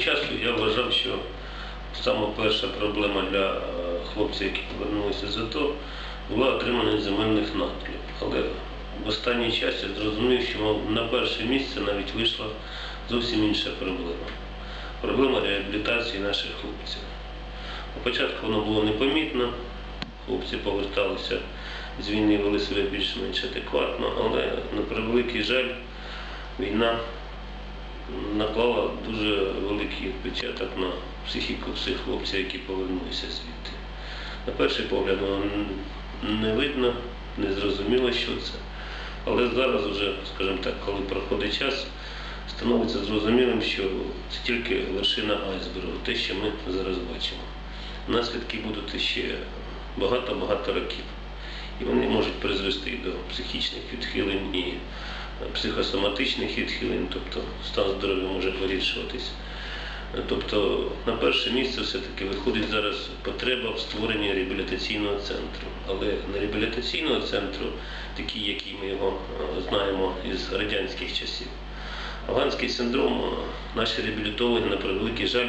часу я вважав, що саме перша проблема для е, хлопців, які повернулися з АТО, була отримання земельних надлів. Але в останній час я зрозумів, що на перше місце навіть вийшла зовсім інша проблема. Проблема реабілітації наших хлопців. Спочатку воно було непомітно, хлопці поверталися з війни, вели себе більш-менш адекватно, але на превеликий жаль, війна наклала дуже великий відпечаток на психіку всіх хлопців, які повернулися звідти. На перший погляд воно не видно, не зрозуміло, що це. Але зараз вже, скажімо так, коли проходить час, становиться зрозумілим, що це тільки вершина айсбергу, те, що ми зараз бачимо. Наслідки будуть ще багато-багато років. І вони можуть призвести до психічних відхилень психосоматичних відхилень, тобто стан здоров'я може погіршуватись. Тобто на перше місце все-таки виходить зараз потреба в створенні реабілітаційного центру. Але не реабілітаційного центру, такий, який ми його е, знаємо із радянських часів. Афганський синдром е, наші реабілітологи, на превеликий жаль,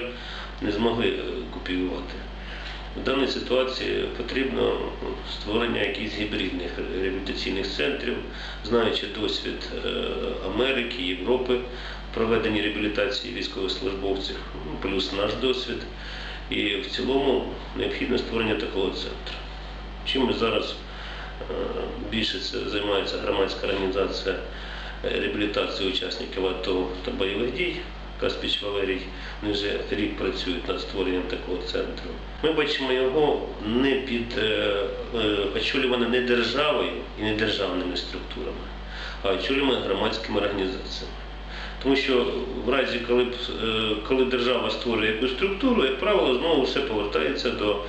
не змогли е, копіювати. В даній ситуації потрібно створення якихось гібридних реабілітаційних центрів, знаючи досвід е, Америки, Європи, проведення реабілітації військовослужбовців, ну, плюс наш досвід. І в цілому необхідно створення такого центру. Чим зараз е, більше займається громадська організація е, реабілітації учасників АТО та бойових дій. Каспіч Валерій, вони вже рік працюють над створенням такого центру. Ми бачимо його не під е, е, очолюване не державою і не державними структурами, а очолюване громадськими організаціями. Тому що в разі, коли, е, коли держава створює якусь структуру, як правило, знову все повертається до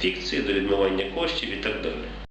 фікції, до відмивання коштів і так далі.